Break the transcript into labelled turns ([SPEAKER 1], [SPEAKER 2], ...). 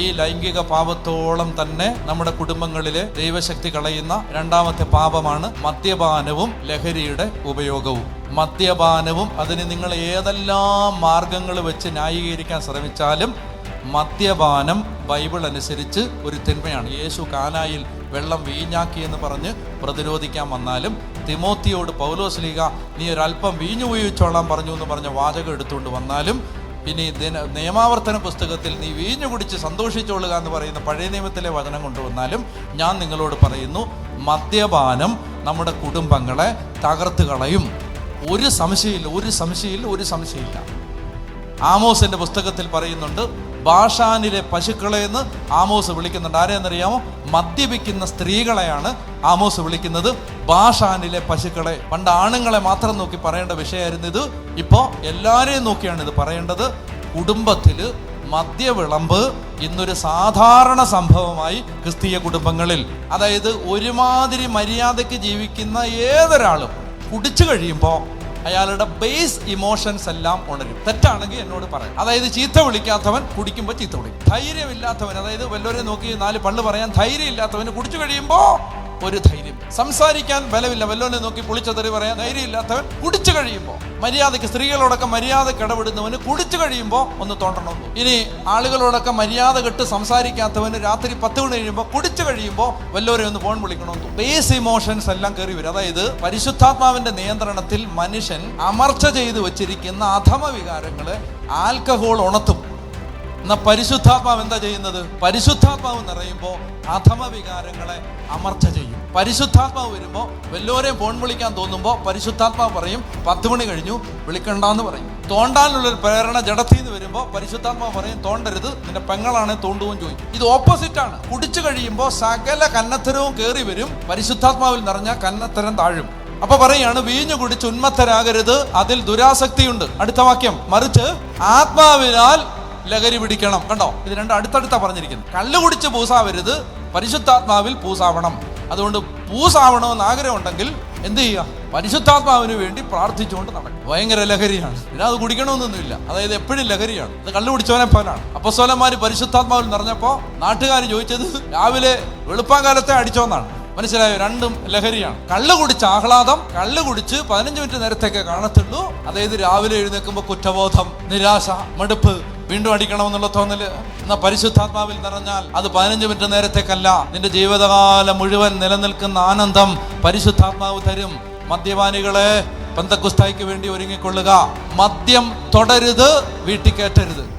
[SPEAKER 1] ഈ ലൈംഗിക പാപത്തോളം തന്നെ നമ്മുടെ കുടുംബങ്ങളിലെ ദൈവശക്തി കളയുന്ന രണ്ടാമത്തെ പാപമാണ് മദ്യപാനവും ലഹരിയുടെ ഉപയോഗവും. മദ്യപാനവും അതിന് നിങ്ങൾ ഏതെല്ലാം മാർഗങ്ങൾ വെച്ച് ന്യായീകരിക്കാൻ ശ്രമിച്ചാലും മദ്യപാനം ബൈബിൾ അനുസരിച്ച് ഒരു തിന്മയാണ്. യേശു കാനായിൽ വെള്ളം വീഞ്ഞാക്കി എന്ന് പറഞ്ഞ് പ്രതിരോധിക്കാൻ വന്നാലും തിമോത്തിയോട് പൗലോസ് ലീഗ നീ ഒരല്പം വീഞ്ഞു ഉപയോഗിച്ചോളാൻ പറഞ്ഞു എന്ന് പറഞ്ഞ വാചകം എടുത്തുകൊണ്ട് വന്നാലും ഇനി ദിന നിയമാവർത്തന പുസ്തകത്തിൽ നീ വീഞ്ഞു കുടിച്ച് സന്തോഷിച്ചോളുക എന്ന് പറയുന്ന പഴയ നിയമത്തിലെ വചനം കൊണ്ടുവന്നാലും ഞാൻ നിങ്ങളോട് പറയുന്നു മദ്യപാനം നമ്മുടെ കുടുംബങ്ങളെ തകർത്ത് കളയും. ഒരു സംശയമില്ല ഒരു സംശയമില്ല ഒരു സംശയമില്ല. ആമോസിന്റെ പുസ്തകത്തിൽ പറയുന്നുണ്ട് ബാഷാനിലെ പശുക്കളെ എന്ന് ആമോസ് വിളിക്കുന്നുണ്ട്. ആരെയെന്നറിയാമോ മദ്യപിക്കുന്ന സ്ത്രീകളെയാണ് ആമോസ് വിളിക്കുന്നത്. ബാഷാനിലെ പശുക്കളെ. പണ്ട് ആണുങ്ങളെ മാത്രം നോക്കി പറയേണ്ട വിഷയമായിരുന്നു ഇത്. ഇപ്പോൾ എല്ലാവരെയും നോക്കിയാണ് ഇത് പറയേണ്ടത്. കുടുംബത്തിൽ മദ്യവിളമ്പ് ഇന്നൊരു സാധാരണ സംഭവമായി ക്രിസ്തീയ കുടുംബങ്ങളിൽ. അതായത് ഒരുമാതിരി മര്യാദയ്ക്ക് ജീവിക്കുന്ന ഏതൊരാളും കുടിച്ചു കഴിയുമ്പോൾ അയാളുടെ ബേസ് ഇമോഷൻസ് എല്ലാം ഉണരും. തെറ്റാണെങ്കിൽ എന്നോട് പറയാം. അതായത് ചീത്ത വിളിക്കാത്തവൻ കുടിക്കുമ്പോൾ ചീത്ത വിളിക്കും. ധൈര്യമില്ലാത്തവൻ അതായത് വല്ലവരെ നോക്കി നാല് പള്ളു പറയാൻ ധൈര്യം ഇല്ലാത്തവന് കുടിച്ചു കഴിയുമ്പോൾ ഒരു ധൈര്യം. സംസാരിക്കാൻ ബലമില്ല. വല്ലോനെ നോക്കി പുളിച്ചതെറി പറയാൻ ധൈര്യമില്ലാത്തവൻ കുടിച്ചു കഴിയുമ്പോൾ മര്യാദയ്ക്ക് സ്ത്രീകളോടൊക്കെ മര്യാദ ഇടപെടുന്നവന് കുടിച്ചു കഴിയുമ്പോൾ ഒന്ന് തോണ്ടണമെന്നു. ഇനി ആളുകളോടൊക്കെ മര്യാദ കെട്ട് സംസാരിക്കാത്തവന് രാത്രി പത്ത് മണി കഴിയുമ്പോൾ കുടിച്ചു കഴിയുമ്പോൾ വല്ലവരെ ഒന്ന് ഫോൺ വിളിക്കണമെന്നു. ബേസ് ഇമോഷൻസ് എല്ലാം കയറി വരും. അതായത് പരിശുദ്ധാത്മാവിന്റെ നിയന്ത്രണത്തിൽ മനുഷ്യൻ അമർച്ച ചെയ്തു വച്ചിരിക്കുന്ന അധമ വികാരങ്ങൾ ആൽക്കഹോൾ ഉണർത്തും. എന്നാൽ പരിശുദ്ധാത്മാവ് എന്താ ചെയ്യുന്നത്? പരിശുദ്ധാത്മാവ് നിറയുമ്പോൾ അധമ വികാരങ്ങളെ അമർച്ച ചെയ്യും. പരിശുദ്ധാത്മാവ് വരുമ്പോൾ വല്ലവരെയും ഫോൺ വിളിക്കാൻ തോന്നുമ്പോൾ പരിശുദ്ധാത്മാവ് പറയും പത്ത് മണി കഴിഞ്ഞു വിളിക്കണ്ടെന്ന് പറയും. തോണ്ടാനുള്ളൊരു പ്രേരണ ജഡത്തിൽ നിന്ന് വരുമ്പോൾ പരിശുദ്ധാത്മാവ് പറയും തോണ്ടരുത് നിന്റെ പെങ്ങളാണ് തോണ്ടുവും ചോദിക്കും. ഇത് ഓപ്പോസിറ്റ് ആണ്. കുടിച്ചു കഴിയുമ്പോൾ സകല കന്നത്തരവും കയറി വരും. പരിശുദ്ധാത്മാവിൽ നിറഞ്ഞ കന്നത്തരം താഴും. അപ്പൊ പറയാണ് വീഞ്ഞു കുടിച്ച് ഉന്മത്തരാകരുത് അതിൽ ദുരാസക്തിയുണ്ട്. അടുത്ത വാക്യം മറിച്ച് ആത്മാവിനാൽ ലഹരി പിടിക്കണം. കണ്ടോ? ഇത് രണ്ടും അടുത്തടുത്താ പറഞ്ഞിരിക്കുന്നത്. കള്ളു കുടിച്ച് പൂസാവരുത് പരിശുദ്ധാത്മാവിൽ പൂസാവണം. അതുകൊണ്ട് പൂസാവണമെന്ന് ആഗ്രഹമുണ്ടെങ്കിൽ എന്ത് ചെയ്യുക? പരിശുദ്ധാത്മാവിന് വേണ്ടി പ്രാർത്ഥിച്ചുകൊണ്ട് നടക്കും ഭയങ്കര ലഹരിയാണ്. പിന്നെ അത് കുടിക്കണമെന്നൊന്നുമില്ല. അതായത് എപ്പോഴും ലഹരിയാണ്. അത് കള്ളു കുടിച്ചവനെ പോലാണ് അപ്പസ്വലന്മാര് പരിശുദ്ധാത്മാവിൽ നിറഞ്ഞപ്പോ നാട്ടുകാർ ചോദിച്ചത് രാവിലെ വെളുപ്പാങ്കാലത്തെ അടിച്ചോന്നാണ്. മനസ്സിലായോ? രണ്ടും ലഹരിയാണ്. കള്ള് കുടിച്ച് ആഹ്ലാദം കള്ള് കുടിച്ച് പതിനഞ്ച് മിനിറ്റ് നേരത്തേക്ക് കാണത്തുള്ളൂ. അതായത് രാവിലെ എഴുന്നേൽക്കുമ്പോൾ കുറ്റബോധം നിരാശ മടുപ്പ് വീണ്ടും അടിക്കണമെന്നുള്ള തോന്നൽ. എന്നാ പരിശുദ്ധാത്മാവിൽ നിറഞ്ഞാൽ അത് പതിനഞ്ച് മിനിറ്റ് നേരത്തേക്കല്ല. നിന്റെ ജീവിതകാലം മുഴുവൻ നിലനിൽക്കുന്ന ആനന്ദം പരിശുദ്ധാത്മാവ് തരും. മദ്യപാനികളെ പന്തക്കുസ്തായിക്ക് വേണ്ടി ഒരുങ്ങിക്കൊള്ളുക. മദ്യം തുടരുത് വീട്ടിൽ കയറ്റരുത്.